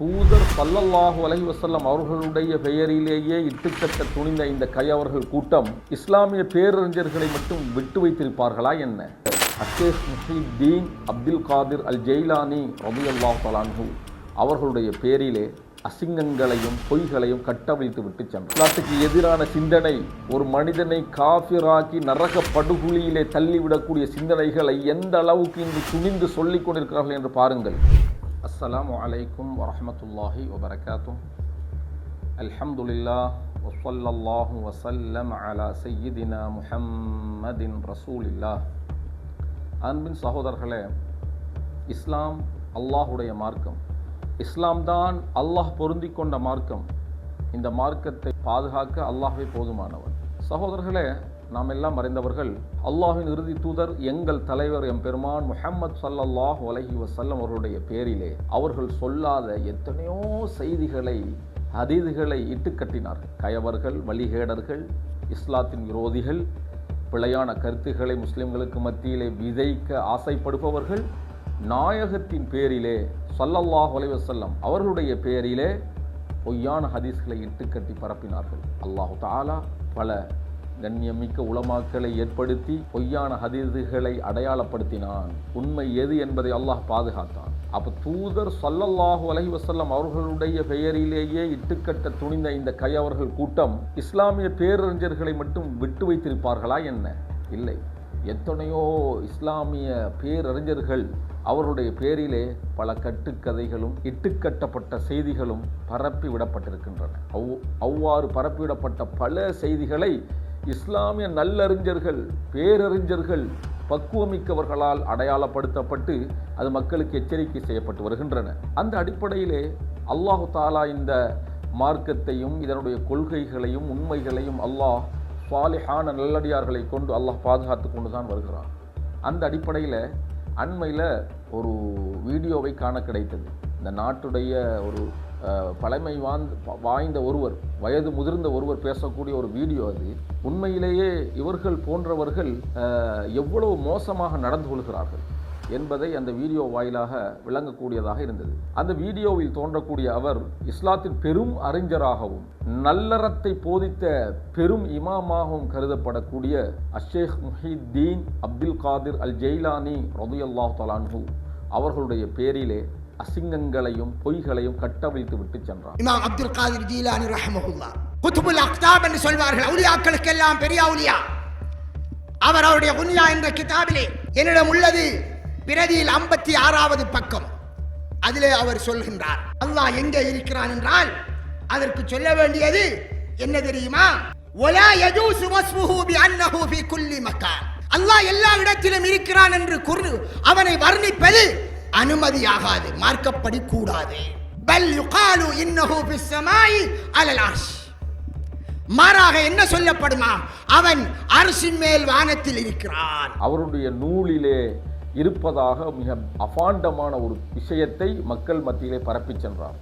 தூதர் பல்லல்லாஹு அலை வசல்லம் அவர்களுடைய பெயரிலேயே இட்டுக்கட்ட துணிந்த இந்த கையவர்கள் கூட்டம் இஸ்லாமிய பேரறிஞர்களை மட்டும் விட்டு வைத்திருப்பார்களா என்ன? அஷேஷ் முஹிதீன் அப்துல் காதிர் அல் ஜெய்லானி ரபியல்லாஹ் தலான்ஹு அவர்களுடைய பேரிலே அசிங்கங்களையும் பொய்களையும் கட்டவிழ்த்து விட்டு சென்றார். இஸ்லாத்துக்கு எதிரான சிந்தனை ஒரு மனிதனை காஃபிராக்கி நரக படுகுழியிலே தள்ளிவிடக்கூடிய சிந்தனைகளை எந்த அளவுக்கு இன்று துணிந்து சொல்லிக் கொண்டிருக்கிறார்கள் என்று பாருங்கள். السلام عليكم ورحمة الله وبركاته الحمد لله وصلى الله وسلم على سيدنا محمد رسول الله அன்பின் சகோதரர்களே இஸ்லாம் அல்லாஹுடைய மார்க்கம் இஸ்லாம் தான் அல்லாஹ் பொருந்தி கொண்ட மார்க்கம் இந்த மார்க்கத்தை பாதுகாக்க அல்லாஹ்வே போதுமானவர் சகோதரர்களே நாம் எல்லாம் அறிந்தவர்கள் அல்லாஹின் இறுதி தூதர் எங்கள் தலைவர் எம் பெருமான் முஹம்மது சல்லல்லாஹ் அலஹி வசல்லம் அவர்களுடைய பேரிலே அவர்கள் சொல்லாத எத்தனையோ செய்திகளை அதீதுகளை இட்டுக்கட்டினார்கள் கயவர்கள் வழிகேடர்கள் இஸ்லாத்தின் விரோதிகள் பிழையான கருத்துக்களை முஸ்லிம்களுக்கு மத்தியிலே விதைக்க ஆசைப்படுபவர்கள் நாயகத்தின் பேரிலே சல்லல்லாஹ் வலைவசல்லம் அவர்களுடைய பேரிலே பொய்யான ஹதீஸ்களை இட்டுக்கட்டி பரப்பினார்கள். அல்லாஹு தாலா பல கண்ணியமிக்க உளமாக்களை ஏற்படுத்தி பொய்யான ஹதீதுகளை அடையாளப்படுத்தினான். உண்மை எது என்பதை அல்லாஹ் பாதுகாத்தான். அப்ப தூதர் சல்லல்லாஹு அலஹி வசல்லம் அவர்களுடைய பெயரிலேயே இட்டுக்கட்ட துணிந்த இந்த கையவர்கள் கூட்டம் இஸ்லாமிய பேரறிஞர்களை மட்டும் விட்டு வைத்திருப்பார்களா என்ன? இல்லை. எத்தனையோ இஸ்லாமிய பேரறிஞர்கள் அவருடைய பேரிலே பல கட்டுக்கதைகளும் இட்டுக்கட்டப்பட்ட செய்திகளும் பரப்பி விடப்பட்டிருக்கின்றன அவ் அவ்வாறு பரப்பிவிடப்பட்ட பல செய்திகளை இஸ்லாமிய நல்லறிஞர்கள் பேரறிஞர்கள் பக்குவமிக்கவர்களால் அடையாளப்படுத்தப்பட்டு அது மக்களுக்கு எச்சரிக்கை செய்யப்பட்டு வருகின்றன. அந்த அடிப்படையிலே அல்லாஹு தாலா இந்த மார்க்கத்தையும் இதனுடைய கொள்கைகளையும் உண்மைகளையும் அல்லாஹ் சாலிஹான நல்லடியார்களை கொண்டு அல்லாஹ் பாதுகாத்து கொண்டு தான் வருகிறான். அந்த அடிப்படையில் அண்மையில் ஒரு வீடியோவை காண கிடைத்தது. இந்த நாட்டுடைய ஒரு பழமை வாழ்ந்த வாய்ந்த ஒருவர் வயது முதிர்ந்த ஒருவர் பேசக்கூடிய ஒரு வீடியோ அது. உண்மையிலேயே இவர்கள் போன்றவர்கள் எவ்வளவு மோசமாக நடந்து கொள்கிறார்கள் என்பதை அந்த வீடியோ வாயிலாக விளங்கக்கூடியதாக இருந்தது. அந்த வீடியோவில் தோன்றக்கூடிய அவர் இஸ்லாத்தின் பெரும் அறிஞராகவும் நல்லறத்தை போதித்த பெரும் இமாமாகவும் கருதப்படக்கூடிய அஷேக் முஹிதீன் அப்துல் காதிர் அல் ஜெய்லானி ரதுயல்லாஹ் தலான்ஹூ அவர்களுடைய பேரிலே அசிங்கங்களையும் பொய்களையும் கட்டவிழ்த்து விட்டு சென்றார் இமாம் அப்துல் காதிர் ஜீலானி ரஹமஹுல்லா. குத்துபுல் அக்தாப் என்று சொல்வார்கள் அவுலியாக்களுக்கெல்லாம் பெரிய அவுலியா. அவர் அவருடைய குன்யா என்ற கிதாபிலே என்னிடம் உள்ளது. பிரதியில் ஐம்பத்தி ஆறாவது பக்கம். அதிலே அவர் சொல்கின்றார் அல்லாஹ் எங்கே இருக்கிறான் என்றால் அதற்கு சொல்ல வேண்டியது என்ன தெரியுமா? ஒலா யஜூசு வஸ்முஹு பிஅன்னஹு ஃபீ குல்லி மக்கான் அல்லாஹ் எல்லா இடத்திலும் இருக்கிறான் என்று கூறு அவனை வர்ணிப்பது அனுமதியாகாது மார்க்கப்படி கூடாது பல் யுகாலு இன்னஹு பிஸ்ஸமாய் அலல் அர்ஷ். மாறாக என்ன சொல்லப்படுமா? அவன் அரசின் மேல் வானத்தில் இருக்கிறான். அவருடைய நூலிலே இருப்பதாக மிக அபாண்டமான ஒரு விஷயத்தை மக்கள் மத்தியிலே பரப்பி சென்றார்.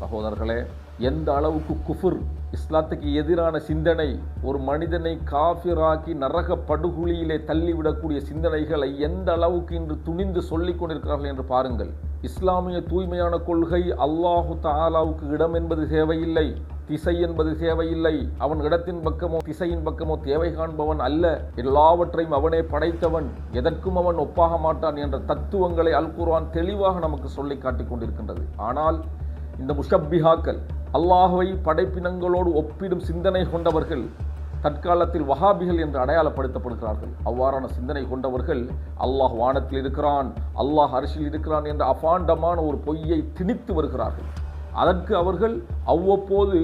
சகோதரர்களே எந்த அளவுக்கு குஃபுர் இஸ்லாத்துக்கு எதிரான சிந்தனை ஒரு மனிதனை காஃபிராக்கி நரக படுகுழியிலே தள்ளிவிடக்கூடிய சிந்தனைகளை எந்த அளவுக்கு இன்று துணிந்து சொல்லிக் கொண்டிருக்கிறார்கள் என்று பாருங்கள். இஸ்லாமிய தூய்மையான கொள்கை அல்லாஹு தாலாவுக்கு இடம் என்பது தேவையில்லை திசை என்பது தேவையில்லை. அவன் இடத்தின் பக்கமோ திசையின் பக்கமோ தேவை காண்பவன் அல்ல. எல்லாவற்றையும் அவனே படைத்தவன். எதற்கும் அவன் ஒப்பாக மாட்டான் என்ற தத்துவங்களை அல் குர்ஆன் தெளிவாக நமக்கு சொல்லி காட்டிக் கொண்டிருக்கின்றது. ஆனால் இந்த முஷப்பிஹாக்கள் அல்லாஹுவை படைப்பினங்களோடு ஒப்பிடும் சிந்தனை கொண்டவர்கள் தற்காலத்தில் வஹாபிகள் என்று அடையாளப்படுத்தப்படுகிறார்கள். அவ்வாறான சிந்தனை கொண்டவர்கள் அல்லாஹ் வானத்தில் இருக்கிறான் அல்லாஹ் அரிசியில் இருக்கிறான் என்ற அபாண்டமான ஒரு பொய்யை திணித்து வருகிறார்கள். அதற்கு அவர்கள் அவ்வப்போது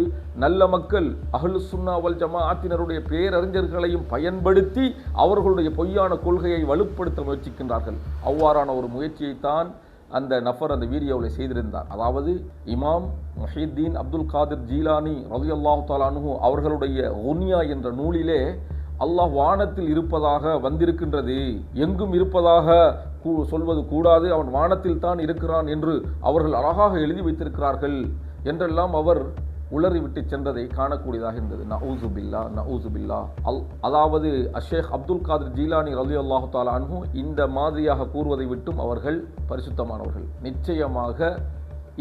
நல்ல மக்கள் அகலு சுன்னாவல் ஜமாஅத்தினருடைய பேரறிஞர்களையும் பயன்படுத்தி அவர்களுடைய பொய்யான கொள்கையை வலுப்படுத்த முயற்சிக்கின்றார்கள். அவ்வாறான ஒரு முயற்சியைத்தான் அந்த நஃபர் அந்த வீடியோவில் செய்திருந்தார். அதாவது இமாம் முஹிதீன் அப்துல் காதிர் ஜீலானி ரவி அல்லாஹு தாலானு அவர்களுடைய ஒன்யா என்ற நூலிலே அல்லாஹ் வானத்தில் இருப்பதாக வந்திருக்கின்றது. எங்கும் இருப்பதாக கூ- சொல்வது கூடாது. அவன் வானத்தில் தான் இருக்கிறான் என்று அவர்கள் அழகாக எழுதி வைத்திருக்கிறார்கள் என்றெல்லாம் அவர் உளறிவிட்டு சென்றதை காணக்கூடியதாக இருந்தது. நவூசு பில்லா நഊசு பில்லா. அல் அதாவது அஷேக் அப்துல் காதிர் ஜீலானி ரலி அல்லாஹு தாலா அன்ஹு இந்த மாதிரியாக கூறுவதை விட்டும் அவர்கள் பரிசுத்தமானவர்கள். நிச்சயமாக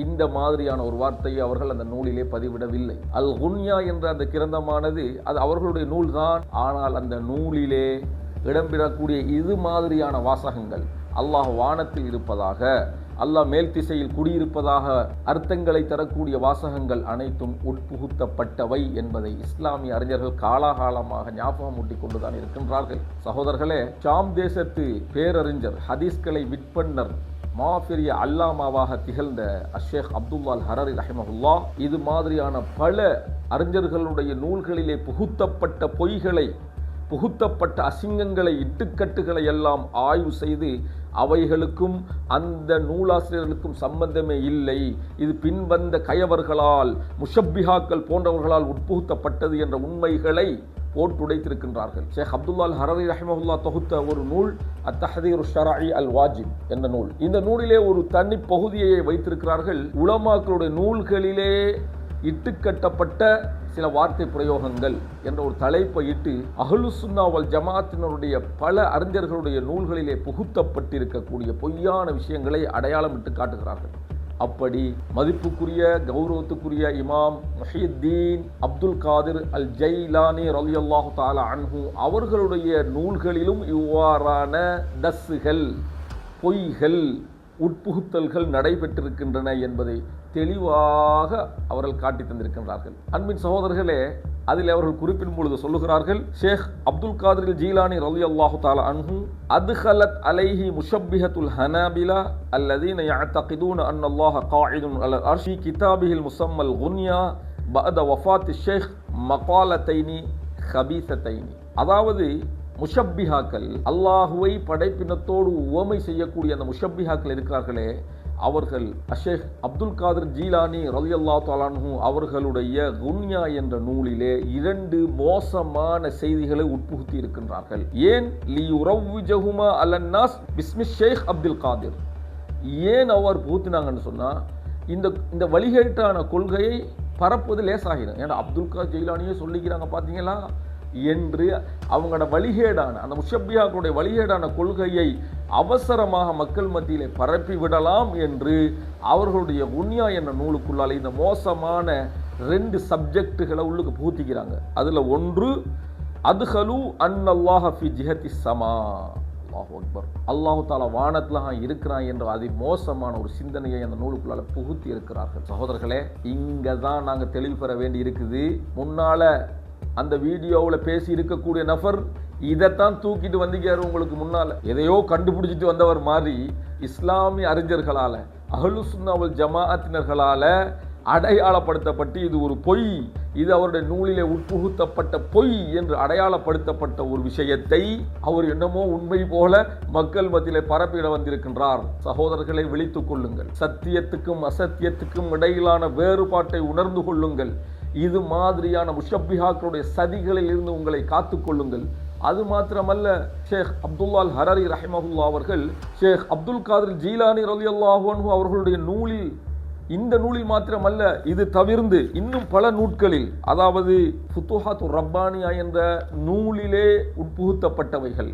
இந்த மாதிரியான ஒரு வார்த்தையை அவர்கள் அந்த நூலிலே பதிவிடவில்லை. அல் குன்யா என்ற அந்த கிரந்தமானது அது அவர்களுடைய நூல்தான் ஆனால் அந்த நூலிலே இடம்பெறக்கூடிய இது மாதிரியான வாசகங்கள் அல்லாஹ் வானத்தில் இருப்பதாக அல்லாஹ் மேல் திசையில் குடியிருப்பதாக அர்த்தங்களை தரக்கூடிய வாசகங்கள் அனைத்தும் உட்புகுத்தப்பட்டவை என்பதை இஸ்லாமிய அறிஞர்கள் காலாகாலமாக ஞாபகம் ஊட்டிக் கொண்டுதான் இருக்கின்றார்கள். சகோதரர்களே ஷாம் தேசத்து பேரறிஞர் ஹதீஸ்களை விற்பன்னர் மாபெரிய அல்லாமாவாக திகழ்ந்த அஷேக் அப்துல்லால் ஹரரி ரஹமஹுல்லா இது மாதிரியான பல அறிஞர்களுடைய நூல்களிலே புகுத்தப்பட்ட பொய்களை புகுத்தப்பட்ட அசிங்கங்களை இட்டுக்கட்டுகளை எல்லாம் ஆய்வு செய்து அவைகளுக்கும் அந்த நூலாசிரியர்களுக்கும் சம்பந்தமே இல்லை. இது பின்வந்த கயவர்களால் முஷப்பிஹாக்கள் போன்றவர்களால் உட்புகுத்தப்பட்டது என்ற உண்மைகளை போட்டுடைத்திருக்கின்றார்கள். ஷேக் அப்துல்லால் ஹரரி ரஹமஹுல்லா தொகுத்த ஒரு நூல் அத்தஹதீர் ஷராயி அல் வாஜிப் என்ற நூல். இந்த நூலிலே ஒரு தனி பகுதியை வைத்திருக்கிறார்கள். உலமாக்களுடைய நூல்களிலே இட்டுக்கட்டப்பட்ட சில வார்த்தை பிரயோகங்கள் என்ற ஒரு தலைப்பை இட்டு அஹ்லுசுன்னாவல் ஜமாத்தினருடைய பல அறிஞர்களுடைய நூல்களிலே புகுத்தப்பட்டிருக்கக்கூடிய பொய்யான விஷயங்களை அடையாளமிட்டு காட்டுகிறார்கள். அப்படி மதிப்புக்குரிய கௌரவத்துக்குரிய இமாம் முஹியுத்தீன் அப்துல் காதிர் அல் ஜெய்லானி ரலியல்லாஹு தாலா அன்ஹு அவர்களுடைய நூல்களிலும் இவ்வாறான தஸ்ஸுகள் பொய்கள் உட்புகுத்தல்கள் நடைபெற்றிருக்கின்றன என்பதை தெளிவாக அவர்கள் காட்டி தந்திருக்கின்றார்கள். அன்பின் சகோதரர்களே அதில் அவர்கள் குறிப்பிடும் பொழுது சொல்லுகிறார்கள் ஷேக் அப்துல் காதிர் ஜீலானி ரலி அல்லாஹு தாலா அன்ஹு அத்ஹலத் அலைஹி முஷப்பிஹத்துல் ஹனாபிலா அல்லதீன யஅதகிதூன அன் அல்லாஹ் காயிதுன் அல் அர்ஷி கிதாபிஹில் முசம்மல் குன்யா பஅத வஃபாத் ஷேக் மகாலத்தைனி ஹபீசத்தைனி அதாவது முஷப்பிஹாக்கள் அல்லாஹுவை படைப்பினத்தோடு உவமை செய்யக்கூடிய அந்த முஷப்பிஹாக்கள் இருக்கிறார்களே அவர்கள் அஷேக் அப்துல் காதர் ஜீலானி ரலி அல்லா தாலானு அவர்களுடைய குன்யா என்ற நூலிலே இரண்டு மோசமான செய்திகளை உட்புகுத்தி இருக்கின்றார்கள். ஏன்? லி உறவுஜகுமா அல்லன்னாஸ் பிஸ்மி ஷேக் அப்துல் காதிர். ஏன் அவர் புகுத்தினாங்கன்னு சொன்னால் இந்த இந்த வழிகேட்டான கொள்கையை பரப்புவது லேசாகிடும். ஏன்னா அப்துல் காதர் ஜெயிலானியே சொல்லிக்கிறாங்க பார்த்தீங்களா என்று அவங்களோட வழிகேடான அந்த முஷப்பியாக்களுடைய வழிகேடான கொள்கையை அவசரமாக மக்கள் மத்தியிலே பரப்பி விடலாம் என்று அவர்களுடைய உன்யா என்ற நூலுக்குள்ளாலே இந்த மோசமான ரெண்டு சப்ஜெக்டுகளை உள்ளுக்கு பூத்திக்கிறாங்க அதில் ஒன்று அதுஹலு அன்னல்லாஹ ஃபி ஜிஹதி சமா அல்லாஹு அக்பர். அல்லாஹு தாலா வானத்தில் இருக்கிறான் என்ற அதி மோசமான ஒரு சிந்தனையை அந்த நூலுக்குள்ளால புகுத்தி இருக்கிறார்கள். சகோதரர்களே இங்கே தான் நாங்கள் தெளிவு பெற வேண்டி இருக்குது. முன்னால அந்த வீடியோவில் பேசி இருக்கக்கூடிய நபர் இதைத்தான் தூக்கிட்டு வந்திருக்காரு உங்களுக்கு முன்னால. எதையோ கண்டுபிடிச்சிட்டு வந்தவர் மாதிரி இஸ்லாமிய அறிஞர்களால அஹ்லு சுன்னாவல் ஜமாஅத்தினர்களால அடையாளப்படுத்தப்பட்டு இது ஒரு பொய். இது அவருடைய நூலிலே உட்புகுத்தப்பட்ட பொய் என்று அடையாளப்படுத்தப்பட்ட ஒரு விஷயத்தை அவர் என்னமோ உண்மை போல மக்கள் மத்தியிலே பரப்பிட வந்திருக்கின்றார். சகோதரர்களை விழித்துக் கொள்ளுங்கள். சத்தியத்துக்கும் அசத்தியத்துக்கும் இடையிலான வேறுபாட்டை உணர்ந்து கொள்ளுங்கள். இது மாதிரியான முஷப்பிஹாக்களுடைய சதிகளில் இருந்து உங்களை காத்துக்கொள்ளுங்கள். அது மாத்திரமல்ல ஷேக் அப்துல்லால் ஹரரி ரஹிமஹுல்லா அவர்கள் ஷேக் அப்துல் காதிர் ஜீலானி ரலி அல்லாஹு அவர்களுடைய நூலில் இந்த நூலில் மாத்திரமல்ல இது தவிர்ந்து இன்னும் பல நூட்களில் அதாவது ஃபுத்துஹாத்து ரப்பானியா என்ற நூலிலே உட்புகுத்தப்பட்டவைகள்.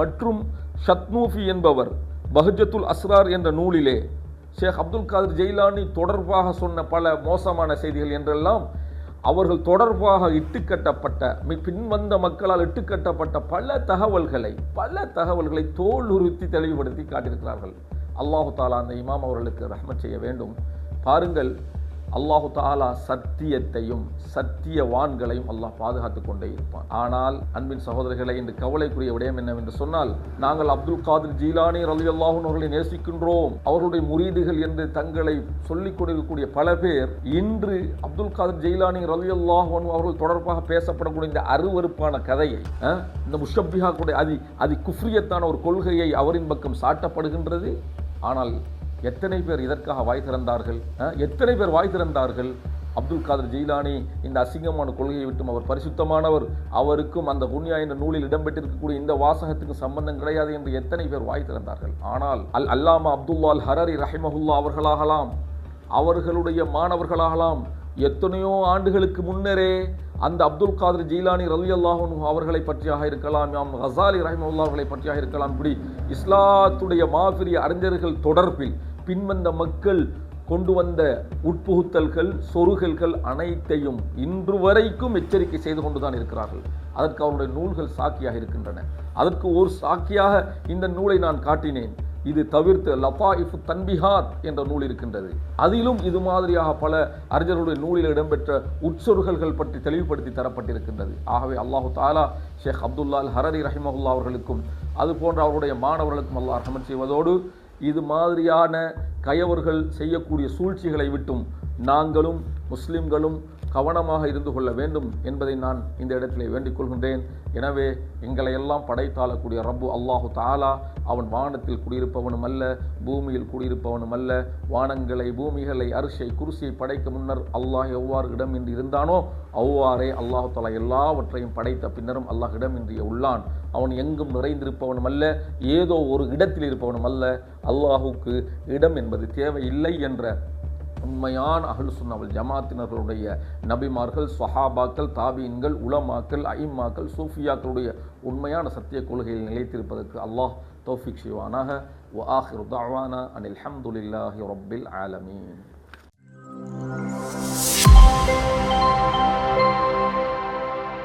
மற்றும் ஷத்னூஃபி என்பவர் பஹஜத்துல் அஸ்ரார் என்ற நூலிலே ஷேக் அப்துல் காதிர் ஜெயிலானி தொடர்பாக சொன்ன பல மோசமான செய்திகள் என்றெல்லாம் அவர்கள் தொடர்பாக இட்டுக்கட்டப்பட்ட மி- பின்வந்த மக்களால் இட்டுக்கட்டப்பட்ட பல தகவல்களை பல தகவல்களை தோல் உறுத்தி தெளிவுபடுத்தி காட்டியிருக்கிறார்கள். அல்லாஹு தாலா அந்த இமாம் அவர்களுக்கு ரஹமத் செய்ய வேண்டும். பாருங்கள் அல்லாஹு தாலா சத்தியத்தையும் சத்தியவான்களையும் அல்லாஹ் பாதுகாத்து கொண்டே இருப்பான். ஆனால் அன்பின் சகோதரர்களை இன்று கவலைக்குரிய விடயம் என்னவென்று சொன்னால் நாங்கள் அப்துல் காதிர் ஜீலானி ரலி அல்லாஹூன் அவர்களை நேசிக்கின்றோம். அவர்களுடைய முரீதுகள் என்று தங்களை சொல்லிக் கொடுக்கக்கூடிய பல பேர் இன்று அப்துல் காதிர் ஜெயிலானி ரலி அல்லாஹூன் அவர்கள் தொடர்பாக பேசப்படக்கூடிய இந்த அருவருப்பான கதையை அஹ், இந்த முஷப்பிஹாக்குடைய அதி அதி குஃப்ரியத்தான ஒரு கொள்கையை அவரின் பக்கம் சாட்டப்படுகின்றது. ஆனால் எத்தனை பேர் இதற்காக வாய் திறந்தார்கள்? எத்தனை பேர் வாய் திறந்தார்கள்? அப்துல் காதர் ஜெயிலானி இந்த அசிங்கமான கொள்கையை விட்டும் அவர் பரிசுத்தமானவர். அவருக்கும் அந்த புண்ணியா என்ற நூலில் இடம்பெற்றிருக்கக்கூடிய இந்த வாசகத்துக்கும் சம்பந்தம் கிடையாது என்று எத்தனை பேர் வாய் திறந்தார்கள்? ஆனால் அல் அல்லாமா அப்துல்லா அல் ஹரரி ரஹிமஹுல்லா அவர்களாகலாம். அவர்களுடைய மாணவர்களாகலாம். எத்தனையோ ஆண்டுகளுக்கு முன்னரே அந்த அப்துல் காதர் ஜீலானி ரலி அல்லாஹன் அவர்களை பற்றியாக இருக்கலாம் யாம் ஹசாலி ரஹிமுல்லா அவர்களை பற்றியாக இருக்கலாம். இப்படி இஸ்லாத்துடைய மாபெரிய அறிஞர்கள் தொடர்பில் பின்வந்த மக்கள் கொண்டு வந்த உட்புகுத்தல்கள் சொருகல்கள் அனைத்தையும் இன்று வரைக்கும் எச்சரிக்கை செய்து கொண்டுதான் இருக்கிறார்கள். அதற்கு அவருடைய நூல்கள் சாக்கியாக இருக்கின்றன. அதற்கு ஒரு சாக்கியாக இந்த நூலை நான் காட்டினேன். இது தவிர்த்து லஃபாயிஃபு தன்பிஹார் என்ற நூல் இருக்கின்றது. அதிலும் இது மாதிரியாக பல அறிஞர்களுடைய நூலில் இடம்பெற்ற உட்சொருகல்கள் பற்றி தெளிவுபடுத்தி தரப்பட்டிருக்கின்றது. ஆகவே அல்லாஹு தாலா ஷேக் அப்துல்லா அல் ஹரரி ரஹிமகுல்லா அவர்களுக்கும் அது போன்ற அவருடைய மாணவர்களுக்கும் அல்லாஹ் ரஹமத் செய்வதோடு இது மாதிரியான கயவர்கள் செய்யக்கூடிய சூழ்ச்சிகளை விட்டும் நாங்களும் முஸ்லிம்களும் கவனமாக இருந்து கொள்ள வேண்டும் என்பதை நான் இந்த இடத்திலே வேண்டிக் கொள்கின்றேன். எனவே எங்களை எல்லாம் படைத்தாளக்கூடிய ரப்பு அல்லாஹு தாலா அவன் வானத்தில் குடியிருப்பவனும் அல்ல பூமியில் குடியிருப்பவனும் அல்ல. வானங்களை பூமிகளை அரிசை குருசியை படைக்க முன்னர் அல்லாஹ் எவ்வாறு இடமின்றி இருந்தானோ அவ்வாறே அல்லாஹு தாலா எல்லாவற்றையும் படைத்த பின்னரும் அல்லாஹ் இடமின்றிய உள்ளான். அவன் எங்கும் நிறைந்திருப்பவனும் அல்ல ஏதோ ஒரு இடத்தில் இருப்பவனும் அல்ல. அல்லாஹுக்கு இடம் என்பது தேவையில்லை என்ற உண்மையான அகல் சுன்னாவல் ஜமாத்தினர்களுடைய நபிமார்கள் சொஹாபாக்கள் தாபீன்கள் உலமாக்கள் ஐம்மாக்கள் சூஃபியாக்களுடைய உண்மையான சத்திய கொள்கையில் நிலைத்திருப்பதற்கு அல்லாஹ் தோஃபிக் ஷிவானாக ஒ ஆஹிர் தாவானா அனில் ஹம்துலில்லாஹி ரொப்பில் ஆலமீன்.